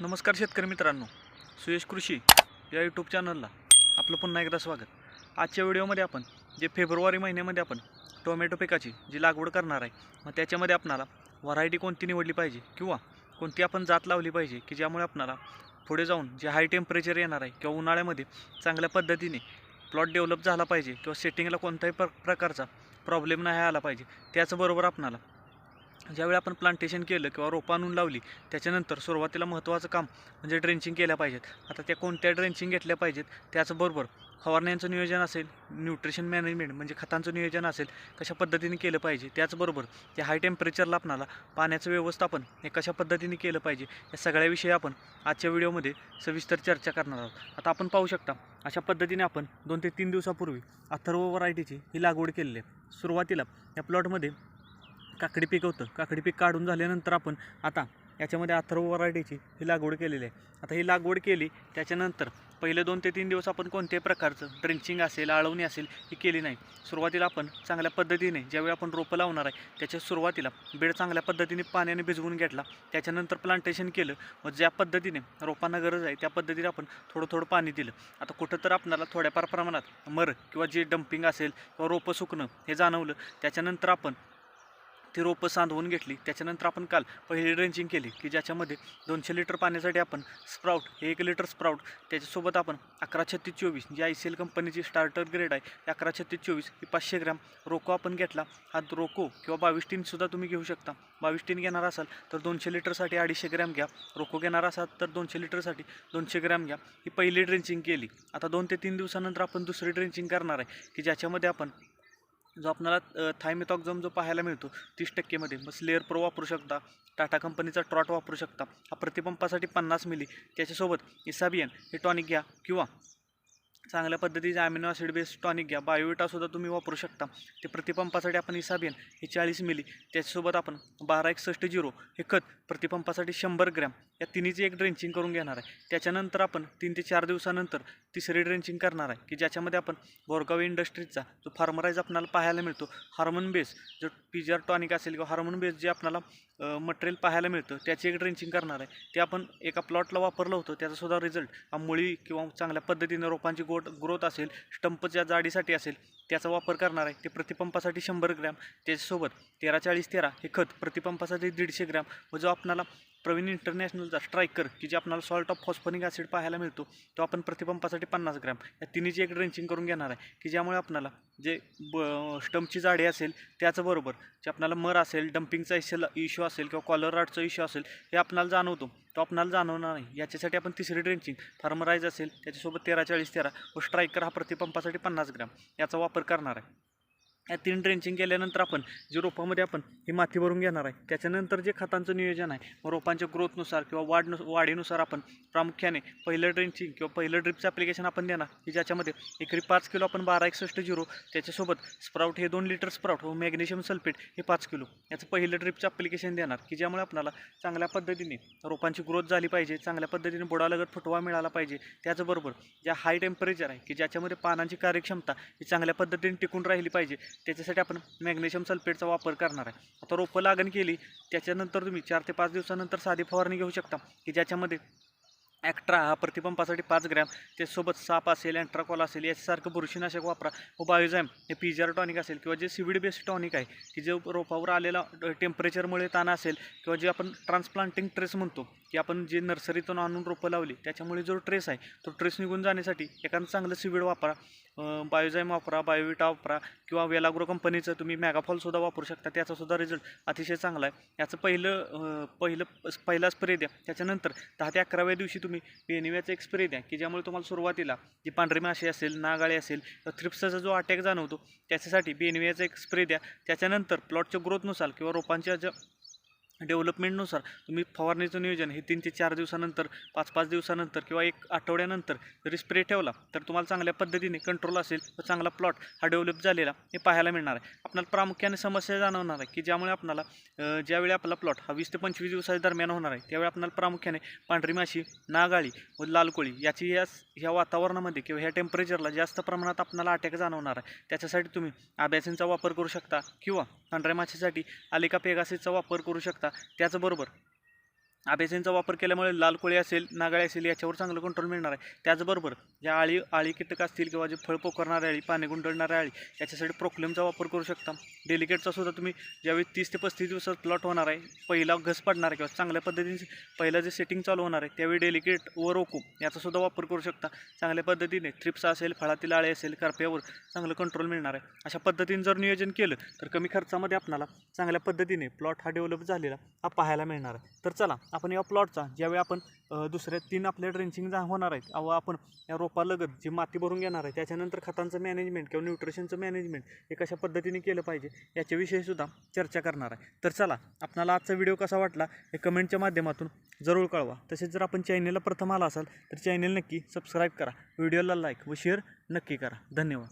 नमस्कार शेतकरी मित्रांनो सुयश कृषी या यूट्यूब चॅनलला आपलं पुन्हा एकदा स्वागत. आजच्या व्हिडिओमध्ये आपण जे फेब्रुवारी महिन्यामध्ये आपण टोमॅटो पिकाची जी लागवड करणार आहे मग त्याच्यामध्ये आपणाला व्हरायटी कोणती निवडली पाहिजे किंवा कोणती आपण जात लावली पाहिजे की ज्यामुळे आपणाला पुढे जाऊन जे हाय टेम्परेचर येणार आहे किंवा उन्हाळ्यामध्ये चांगल्या पद्धतीने प्लॉट डेव्हलप झाला पाहिजे किंवा सेटिंगला कोणत्याही प्र प्रकारचा प्रॉब्लेम नाही आला पाहिजे त्याचबरोबर आपणाला ज्यावेळी आपण प्लांटेशन केलं किंवा रोपं आणून लावली त्याच्यानंतर सुरुवातीला महत्त्वाचं काम म्हणजे ड्रेंचिंग केल्या पाहिजेत. आता त्या कोणत्या ड्रेंचिंग घेतल्या पाहिजेत त्याचबरोबर फवारण्यांचं नियोजन असेल न्यूट्रिशन मॅनेजमेंट म्हणजे खतांचं नियोजन असेल कशा पद्धतीने केलं पाहिजे त्याचबरोबर त्या हाय टेम्परेचरला आपणाला पाण्याचं व्यवस्थापन हे कशा पद्धतीने केलं पाहिजे या सगळ्याविषयी आपण आजच्या व्हिडिओमध्ये सविस्तर चर्चा करणार आहोत. आता आपण पाहू शकता अशा पद्धतीने आपण दोन ते तीन दिवसापूर्वी अथर्व व्हरायटीची ही लागवड केलेली आहे. सुरुवातीला या प्लॉटमध्ये काकडी पीक होतं. काकडी पीक काढून झाल्यानंतर आपण आता याच्यामध्ये अथर्व वराडीची ही लागवड केलेली आहे. आता ही लागवड केली त्याच्यानंतर पहिले दोन ते तीन दिवस आपण कोणत्याही प्रकारचं ड्रिंचिंग असेल आळवणी असेल ही केली नाही. सुरुवातीला आपण चांगल्या पद्धतीने ज्यावेळी आपण रोपं लावणार आहे त्याच्या सुरुवातीला बेड चांगल्या पद्धतीने पाण्याने भिजवून घेतला. त्याच्यानंतर प्लांटेशन केलं व ज्या पद्धतीने रोपांना गरज आहे त्या पद्धतीने आपण थोडं थोडं पाणी दिलं. आता कुठं तर आपणाला थोड्याफार प्रमाणात मर किंवा जे डम्पिंग असेल किंवा रोपं सुकणं हे जाणवलं. त्याच्यानंतर आपण ती रोपं सांधवून घेतली. त्याच्यानंतर आपण काल पहिली ड्रेंचिंग केली की ज्याच्यामध्ये दोनशे लिटर पाण्यासाठी आपण स्प्राऊट हे एक लिटर स्प्राऊट त्याच्यासोबत आपण अकरा छत्तीस चोवीस जी आय सी एल कंपनीची स्टार्टर ग्रेड आहे ती अकरा छत्तीस चोवीस ही पाचशे ग्रॅम रोको आपण घेतला. हा रोको किंवा बावीस टीनसुद्धा तुम्ही घेऊ शकता. बावीस टीन घेणार असाल तर दोनशे लिटरसाठी अडीचशे ग्रॅम घ्या. रोको घेणार असाल तर दोनशे लिटरसाठी दोनशे ग्रॅम घ्या. ही पहिली ड्रेंचिंग केली. आता दोन ते तीन दिवसानंतर आपण दुसरी ड्रेंचिंग करणार आहे की ज्याच्यामध्ये आपण जो आपल्याला थायमेथॉक्झम जो पाहायला मिळतो तीस टक्केमध्ये. मग स्लेअर प्रो वापरू शकता. टाटा कंपनीचा ट्रॉट वापरू शकता. हा प्रतिपंपासाठी पन्नास मिली त्याच्यासोबत इसाबियन हे टॉनिक घ्या किंवा चांगल्या पद्धतीचे अमिनो ॲसिड बेस्ड टॉनिक घ्या. बायोविटासुद्धा तुम्ही वापरू शकता. ते प्रतिपंपासाठी आपण इसाबियन हे चाळीस मिली त्याच्यासोबत आपण बारा एकसष्ट झिरो हे खत प्रतिपंपासाठी शंभर ग्रॅम या तिन्हीची एक ड्रेंचिंग करून घेणार आहे. त्याच्यानंतर आपण तीन ते चार दिवसानंतर तिसरी ड्रेंचिंग करणार आहे. की ज्याच्यामध्ये आपण बोरगाव इंडस्ट्रीजचा जो फार्मराईज आपल्याला पाहायला मिळतो हार्मोन बेस जो पिजर टॉनिक असेल किंवा हार्मोन बेस जे आपल्याला मटेरियल पाहायला मिळतं त्याची एक ड्रेंचिंग करणार आहे. ते आपण एका प्लॉटला वापरलं होतं. त्याचासुद्धा रिझल्ट हा मुळी किंवा चांगल्या पद्धतीनं रोपांची गोड ग्रोट ग्रोथ असेल स्टंपच्या जाडीसाठी असेल त्याचा वापर करणार आहे ते प्रतिपंपासाठी शंभर ग्रॅम. त्याच्यासोबत तेरा चाळीस तेरा हे खत प्रतिपंपासाठी दीडशे ग्रॅम. व जो आपणाला प्रवीण इंटरनॅशनलचा स्ट्रायकर की जे आपल्याला सॉल्ट ऑफ फॉस्फोनिक ॲसिड पाहायला मिळतो तो आपण प्रतिपंपासाठी पन्नास ग्रॅम. या तिन्हीची एक ड्रेंचिंग करून घेणार आहे की ज्यामुळे आपल्याला जे ब स्टंपची जाडी असेल त्याचबरोबर जे आपल्याला मर असेल डम्पिंगचा इशल इश्यू असेल किंवा कॉलर राटचा इश्यू असेल हे आपल्याला जाणवतो. तो आपल्याला जाणवणार नाही. याच्यासाठी आपण तिसरी ड्रेंचिंग फार्मराईज असेल त्याच्यासोबत तेरा चाळीस तेरा व स्ट्रायकर हा प्रतिपंपासाठी पन्नास ग्रॅम याचा वापर करणार आहे. या तीन ड्रेंचिंग केल्यानंतर आपण जे रोपामध्ये आपण ही माती भरून घेणार आहे त्याच्यानंतर जे खतांचं नियोजन आहे मग रोपांच्या ग्रोथनुसार किंवा वाढनु वाढीनुसार आपण प्रामुख्याने पहिलं ड्रेंचिंग किंवा पहिलं ड्रिपचं ॲप्लिकेशन आपण देणार की ज्याच्यामध्ये एकरी पाच किलो आपण बारा एकसष्ट झिरो त्याच्यासोबत स्प्राऊट हे दोन लिटर स्प्राऊट व मॅग्नेशियम सल्फेट हे पाच किलो याचं पहिलं ड्रिपचं ॲप्लिकेशन देणार की ज्यामुळे आपल्याला चांगल्या पद्धतीने रोपांची ग्रोथ झाली पाहिजे चांगल्या पद्धतीने बुडालगत फुटवा मिळाला पाहिजे त्याचबरोबर ज्या हाय टेम्परेचर आहे की ज्याच्यामध्ये पानांची कार्यक्षमता ही चांगल्या पद्धतीने टिकून राहिली पाहिजे त्याच्यासाठी आपण मॅग्नेशियम सल्फेटचा वापर करणार आहे. आता रोपं लागण केली त्याच्यानंतर तुम्ही चार ते पाच दिवसानंतर साधी फवारणी घेऊ शकता. की ज्याच्यामध्ये ॲक्ट्रा हा प्रतिपंपासाठी पाच ग्रॅम त्याच्यासोबत साप असेल अँट्राकॉल असेल याच्यासारखं बुरशीनाशक वापरा. व बायोझॅम हे पिजर टॉनिक असेल किंवा जे सिविड बेस्ड टॉनिक आहे की जे रोपावर आलेला टेम्परेचरमुळे ताण असेल किंवा जे आपण ट्रान्सप्लांटिंग ट्रेस म्हणतो की आपण जे नर्सरीतून आणून रोपं लावली त्याच्यामुळे जो ट्रेस आहे तो ट्रेस निघून जाण्यासाठी एखादं चांगलं सिविड वापरा बायोझाईम वापरा बायोविटा वापरा किंवा वेलाग्रो कंपनीचं तुम्ही मॅगाफॉलसुद्धा वापरू शकता. त्याचासुद्धा रिझल्ट अतिशय चांगला आहे. याचं पहिलं पहिलं पहिला स्प्रे द्या. त्याच्यानंतर दहा ते अकराव्या दिवशी तुम्ही पेनिव्याचा एक स्प्रे द्या की ज्यामुळे तुम्हाला सुरुवातीला जी पांढरी माशी असेल नागाळे असेल थ्रिप्सचा जो अटॅक जाणवतो त्याच्यासाठी बेनिव्याचा एक स्प्रे द्या. त्याच्यानंतर प्लॉटच्या ग्रोथनुसार किंवा रोपांच्या ज्या डेव्हलपमेंटनुसार तुम्ही फवारणीचं नियोजन हे तीन ते चार दिवसानंतर पाच पाच दिवसानंतर किंवा एक आठवड्यानंतर जरी स्प्रे ठेवला तर तुम्हाला चांगल्या पद्धतीने कंट्रोल असेल व चांगला प्लॉट हा डेव्हलप झालेला हे पाहायला मिळणार आहे. आपल्याला प्रामुख्याने समस्या जाणवणार आहे की ज्यामुळे आपल्याला ज्यावेळी आपला प्लॉट हा वीस ते पंचवीस दिवसाच्या दरम्यान होणार आहे त्यावेळी आपल्याला प्रामुख्याने पांढरी माशी नागाळी व लालकोळी याची या ह्या वातावरणामध्ये किंवा ह्या टेम्परेचरला जास्त प्रमाणात आपल्याला अटॅक जाणवणार आहे. त्याच्यासाठी तुम्ही आब्यासीनचा वापर करू शकता किंवा पांढऱ्या माशीसाठी आलिका पेगासीचा वापर करू शकता. त्याचबरोबर आबेसेनचा वापर केल्यामुळे लाल कोळी असेल नागाळी असेल याच्यावर चांगलं कंट्रोल मिळणार आहे. त्याचबरोबर ज्या आळी आळी कीटक असतील किंवा जे फळ पोखरणाऱ्या आळी पाणी गुंडळणाऱ्या आळी याच्यासाठी प्रोक्लेमचा वापर करू शकता. डेलिकेटचा सुद्धा तुम्ही ज्यावेळी तीस ते पस्तीस दिवसात प्लॉट होणार आहे पहिला घस पडणार आहे किंवा चांगल्या पद्धतीने पहिलं जे सेटिंग चालू होणार आहे त्यावेळी डेलिकेट व रोकू याचा सुद्धा वापर करू शकता. चांगल्या पद्धतीने थ्रिप्स असेल फळातील आळे असेल करप्यावर चांगलं कंट्रोल मिळणार आहे. अशा पद्धतीने जर नियोजन केलं तर कमी खर्चामध्ये आपणाला चांगल्या पद्धतीने प्लॉट हा डेव्हलप झालेला हा पाहायला मिळणार आहे. तर चला आपण या प्लॉटचा ज्यावेळी आपण दुसऱ्या तीन आपल्या ड्रेंचिंग जा होणार आहेत व आपण या रोपालगत जी माती भरून घेणार आहे त्याच्यानंतर खतांचं मॅनेजमेंट किंवा न्यूट्रिशनचं मॅनेजमेंट हे कशा पद्धतीने केलं पाहिजे याच्याविषयी सुद्धा चर्चा करणार आहे. तर चला आपणाला आजचा व्हिडिओ कसा वाटला हे कमेंटच्या माध्यमातून जरूर कळवा. तसेच जर आपण चॅनेलला प्रथम आला असाल तर चॅनेल नक्की सबस्क्राईब करा व्हिडिओला लाईक व शेअर नक्की करा. धन्यवाद.